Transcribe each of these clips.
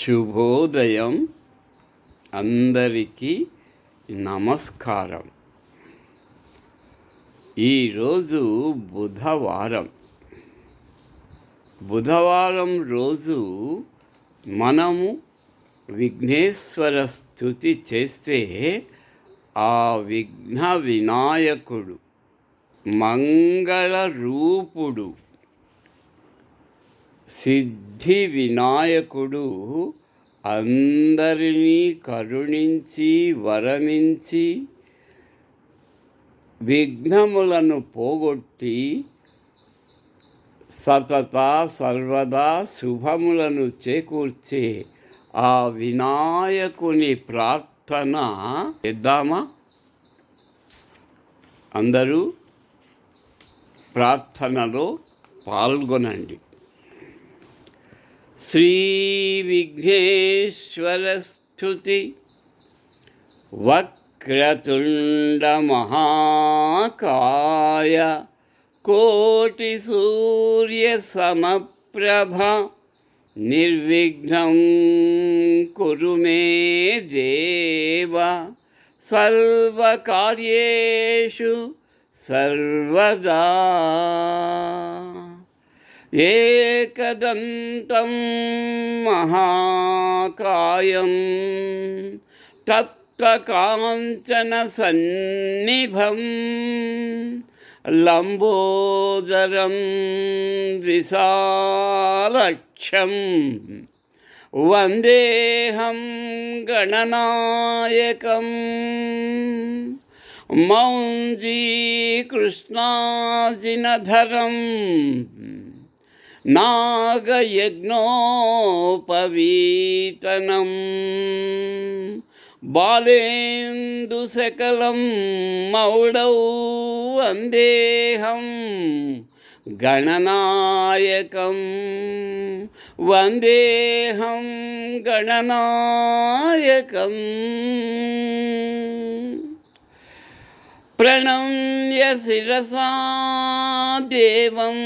శుభోదయం అందరికీ నమస్కారం. ఈరోజు బుధవారం. బుధవారం రోజు మనము విఘ్నేశ్వర స్థుతి చేస్తే ఆ విఘ్న వినాయకుడు మంగళ రూపుడు సిద్ధి వినాయకుడు అందరినీ కరుణించి వరమించి విఘ్నములను పోగొట్టి సతత సర్వదా శుభములను చేకూర్చే ఆ వినాయకుని ప్రార్థన చేద్దామా? అందరూ ప్రార్థనలో పాల్గొనండి. श्रीविघ्नेश्वरस्तुति वक्रतुण्डमहाकाय कोटिसूर्यसमप्रभ निर्विघ्नं कुरु मे देव। सर्वकार्येषु सर्वदा ఏకదంతం మహాకాయం తప్తకాంచన సన్నిభం లంబోదరం విశాలక్షం వందేహం గణనాయకం మౌంజీకృష్ణాజినధరం నాగయజ్ఞోపవీతనం బాలేందు సకలం మౌడౌ వందేహం గణనాయకం వందేహం గణనాయకం ప్రణమ్య శిరసా దేవం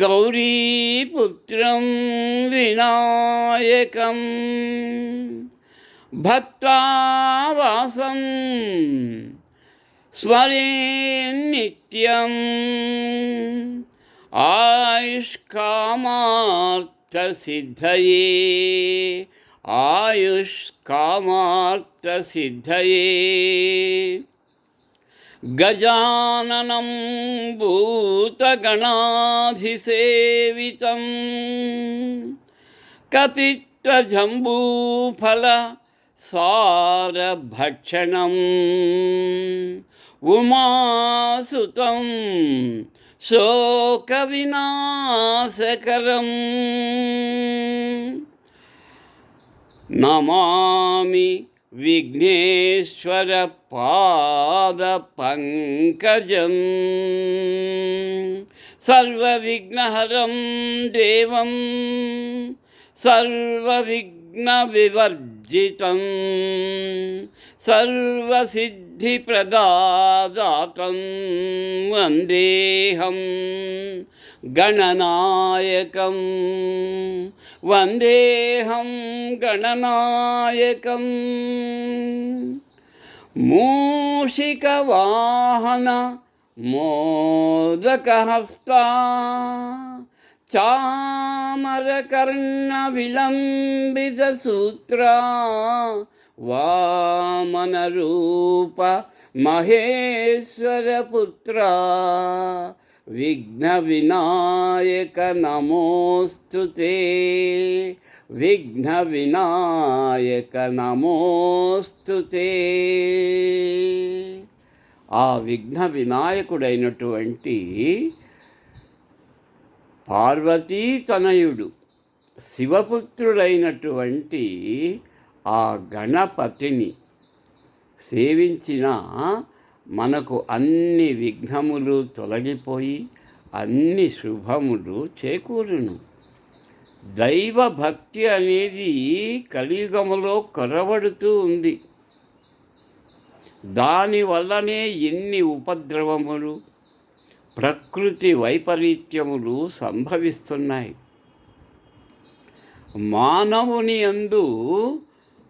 गौरीपुत्रं विनायकं भक्तावासं स्मरे नित्यम् आयुष्कामार्थसिद्धये आयुष्कामार्थसिद्धये गजाननं भूतगणाधिसेवितं कपित्तजम्बूफल सारभक्षणम् उमासुतं शोकविनाशकरम् नमामि विघ्नेश्वरपादपङ्कजम् सर्वविघ्नहरं देवं सर्वविघ्नविवर्जितं सर्वसिद्धिप्रदातं वन्देहं गणनायकम् వందేహం గణనాయకం. మూషికవాహన మోదకహస్తా చామరకర్ణవిలంబితసూత్రా వామనరూప మహేశ్వరపుత్ర విఘ్నవినాయక విఘ్న వినాయక నమోస్తు ఆ విఘ్న వినాయకుడైనటువంటి పార్వతీ తనయుడు శివపుత్రుడైనటువంటి ఆ గణపతిని సేవించిన మనకు అన్ని విఘ్నములు తొలగిపోయి అన్ని శుభములు చేకూరును. దైవ భక్తి అనేది కలియుగములో కొరవడుతూ ఉంది. దానివల్లనే ఎన్ని ఉపద్రవములు ప్రకృతి వైపరీత్యములు సంభవిస్తున్నాయి. మానవుని యందు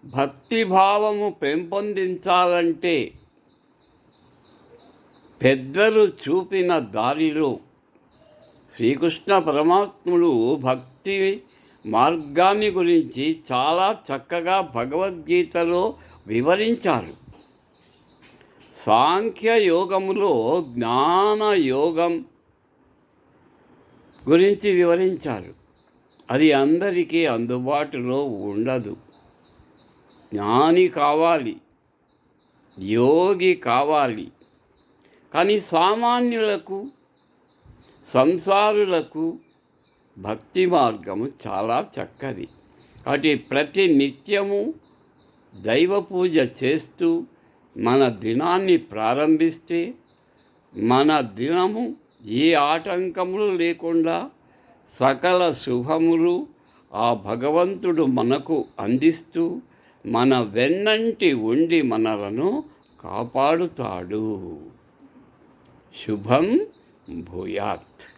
భక్తిభావము పెంపొందించాలంటే పెద్దలు చూపిన దారిలో శ్రీకృష్ణ పరమాత్ముడు భక్తి మార్గాన్ని గురించి చాలా చక్కగా భగవద్గీతలో వివరించారు. సాంఖ్య యోగములో జ్ఞాన యోగం గురించి వివరించారు. అది అందరికీ అందుబాటులో ఉండదు. జ్ఞాని కావాలి యోగి కావాలి కానీ సామాన్యులకు సంసారులకు భక్తి మార్గము చాలా చక్కది. కాబట్టి ప్రతి నిత్యము దైవ పూజ చేస్తూ మన దినాన్ని ప్రారంభిస్తే మన దినము ఏ ఆటంకములు లేకుండా సకల శుభములు ఆ భగవంతుడు మనకు అందిస్తూ మన వెన్నంటి ఉండి మనలను కాపాడుతాడు. శుభం భూయాత్.